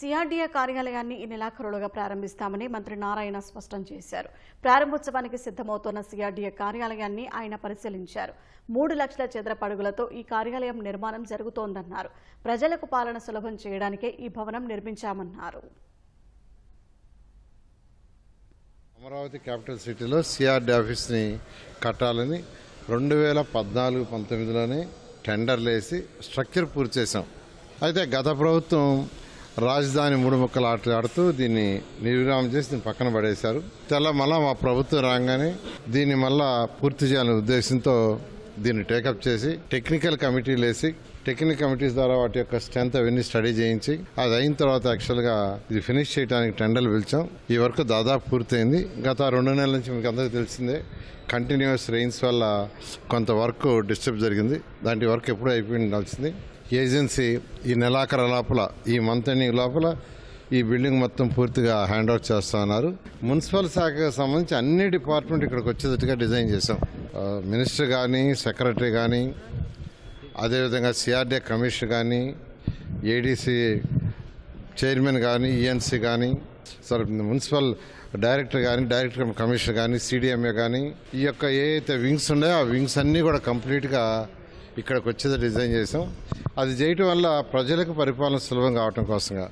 CRDA కార్యాలయాన్ని ఈ నెలాఖరులుగా ప్రారంభిస్తామని మంత్రి నారాయణ స్పష్టం చేశారు. ప్రారంభోత్సవానికి సిద్ధమవుతున్న సిఆర్డీఏ కార్యాలయాన్ని ఆయన పరిశీలించారు. మూడు లక్షల చదరపడుగులతో ఈ కార్యాలయం నిర్మాణం జరుగుతోందన్నారు. ప్రజలకు పాలన సులభం చేయడానికే ఈ భవనం నిర్మించామన్నారు. అమరావతి క్యాపిటల్ సిటీలో సిఆర్డీ ఆఫీస్ని కట్టాలని రెండు వేల పద్నాలుగు పంతొమ్మిదిలోనే టెండర్లు వేసి స్ట్రక్చర్ పూర్తి చేశాం. అయితే గత ప్రభుత్వం రాజధాని మూడు ముక్కలు ఆటలు ఆడుతూ దీన్ని నిర్విరామం చేసి దీన్ని పక్కన పడేశారు. తెల్ల మళ్ళా మా ప్రభుత్వం రాగానే దీన్ని మళ్ళా పూర్తి చేయాలనే ఉద్దేశంతో దీన్ని టేకప్ చేసి టెక్నికల్ కమిటీలు వేసి టెక్నికల్ కమిటీస్ ద్వారా వాటి యొక్క స్ట్రెంత్ అవన్నీ స్టడీ చేయించి అది అయిన తర్వాత యాక్చువల్గా ఇది ఫినిష్ చేయడానికి టెండర్లు పిలిచాం. ఈ వర్క్ దాదాపు పూర్తయింది. గత రెండు నెలల నుంచి మీకు అందరికీ తెలిసిందే కంటిన్యూస్ రెయిన్స్ వల్ల కొంత వర్క్ డిస్టర్బ్ జరిగింది. దాంటి వర్క్ ఎప్పుడూ అయిపోయి ఉండాల్సింది ఏజెన్సీ ఈ నెలాఖరు లోపల ఈ మంత్ ఎండింగ్ లోపల ఈ బిల్డింగ్ మొత్తం పూర్తిగా హ్యాండ్ ఓవర్ చేస్తా ఉన్నారు. మున్సిపల్ శాఖకు సంబంధించి అన్ని డిపార్ట్మెంట్ ఇక్కడికి వచ్చేటట్టుగా డిజైన్ చేశాం. మినిస్టర్ కానీ సెక్రటరీ కానీ అదేవిధంగా సిఆర్డీఏ కమిషనర్ కానీ ఏడీసీ చైర్మన్ కానీ ఈఎన్సీ కానీ సారీ మున్సిపల్ డైరెక్టర్ కానీ డైరెక్టర్ కమిషనర్ కానీ సిడిఎంఏ కానీ ఈ యొక్క ఏ అయితే వింగ్స్ ఉన్నాయో ఆ వింగ్స్ అన్నీ కూడా కంప్లీట్గా ఇక్కడికి వచ్చేది డిజైన్ చేసాం అది చేయటం వల్ల ప్రజలకు పరిపాలన సులభం కావటం కోసంగా